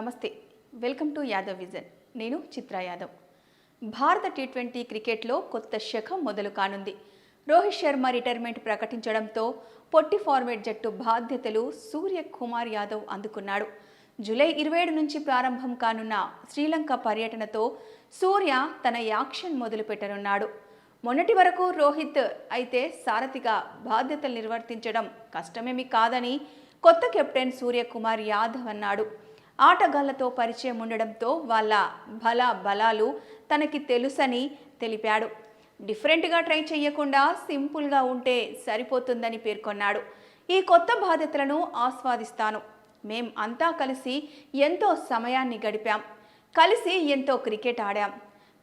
నమస్తే. Welcome to Yadav vision. నేను చిత్ర యాదవ్. భారత టీ ట్వంటీ క్రికెట్లో కొత్త శకం మొదలు కానుంది. రోహిత్ శర్మ రిటైర్మెంట్ ప్రకటించడంతో పొట్టి ఫార్మేట్ జట్టు బాధ్యతలు సూర్య కుమార్ యాదవ్ అందుకున్నాడు. జూలై ఇరవై ఏడు నుంచి ప్రారంభం కానున్న శ్రీలంక పర్యటనతో సూర్య తన యాక్షన్ మొదలు పెట్టనున్నాడు మొన్నటి వరకు రోహిత్ అయితే సారథిగా బాధ్యతలు నిర్వర్తించడం కష్టమేమి కాదని కొత్త కెప్టెన్ సూర్యకుమార్ యాదవ్ అన్నాడు. ఆటగాళ్ళతో పరిచయం ఉండడంతో వాళ్ళ బల బలాలు తనకి తెలుసని తెలిపాడు. డిఫరెంట్గా ట్రై చేయకుండా సింపుల్గా ఉంటే సరిపోతుందని పేర్కొన్నాడు. ఈ కొత్త బాధ్యతలను ఆస్వాదిస్తాను. మేం అంతా కలిసి ఎంతో సమయాన్ని గడిపాం. కలిసి ఎంతో క్రికెట్ ఆడాం.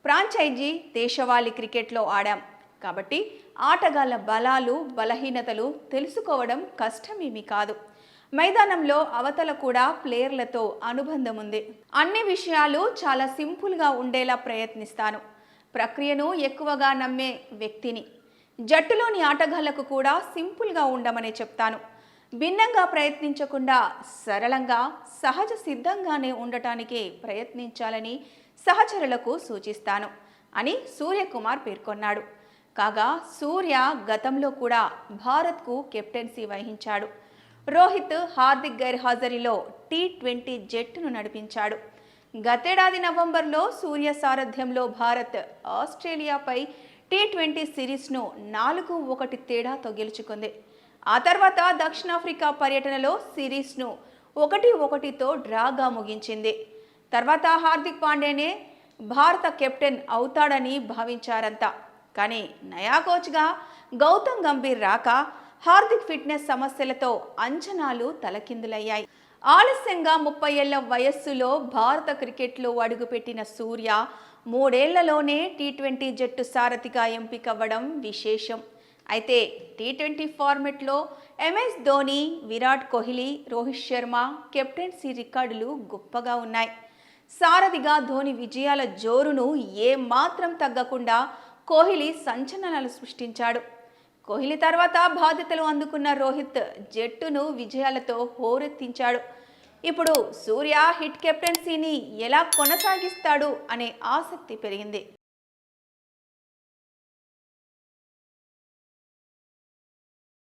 ఫ్రాంచైజీ దేశవాళీ క్రికెట్లో ఆడాం. కాబట్టి ఆటగాళ్ళ బలాలు బలహీనతలు తెలుసుకోవడం కష్టమేమీ కాదు. మైదానంలో అవతల కూడా ప్లేయర్లతో అనుబంధం ఉంది అన్ని విషయాలు చాలా సింపుల్గా ఉండేలా ప్రయత్నిస్తాను. ప్రక్రియను ఎక్కువగా నమ్మే వ్యక్తిని. జట్టులోని ఆటగాళ్ళకు కూడా సింపుల్గా ఉండమని చెప్తాను. భిన్నంగా ప్రయత్నించకుండా సరళంగా సహజ సిద్ధంగానే ఉండటానికి ప్రయత్నించాలని సహచరులకు సూచిస్తాను అని సూర్యకుమార్ పేర్కొన్నాడు. కాగా సూర్య గతంలో కూడా భారత్కు కెప్టెన్సీ వహించాడు. రోహిత్ హార్దిక్ గైర్హాజరీలో టీ ట్వంటీ జట్టును నడిపించాడు. గతేడాది నవంబర్లో సూర్య సారథ్యంలో భారత్ ఆస్ట్రేలియాపై టీ ట్వంటీ సిరీస్ను నాలుగు ఒకటి తేడాతో గెలుచుకుంది. ఆ తర్వాత దక్షిణాఫ్రికా పర్యటనలో సిరీస్ను ఒకటి ఒకటితో డ్రాగా ముగించింది. తర్వాత హార్దిక్ పాండేనే భారత కెప్టెన్ అవుతాడని భావించారంతా కానీ నయా కోచ్గా గౌతమ్ గంభీర్ రాక హార్దిక్ ఫిట్నెస్ సమస్యలతో అంచనాలు తలకిందులయ్యాయి. ఆలస్యంగా ముప్పై ఏళ్ళ వయస్సులో భారత క్రికెట్లో అడుగుపెట్టిన సూర్య మూడేళ్ళలోనే టీ ట్వంటీ జట్టు సారథిగా ఎంపికవ్వడం విశేషం. అయితే టీ ట్వంటీ ఫార్మెట్లో ఎంఎస్ ధోని విరాట్ కోహ్లీ రోహిత్ శర్మ కెప్టెన్సీ రికార్డులు గొప్పగా ఉన్నాయి. సారథిగా ధోని విజయాల జోరును ఏమాత్రం తగ్గకుండా కోహ్లీ సంచలనాలు సృష్టించాడు. కోహ్లీ తర్వాత బాధ్యతలు అందుకున్న రోహిత్ జట్టును విజయాలతో హోరెత్తించాడు. ఇప్పుడు సూర్య హిట్ కెప్టెన్సీని ఎలా కొనసాగిస్తాడు అనే ఆసక్తి పెరిగింది.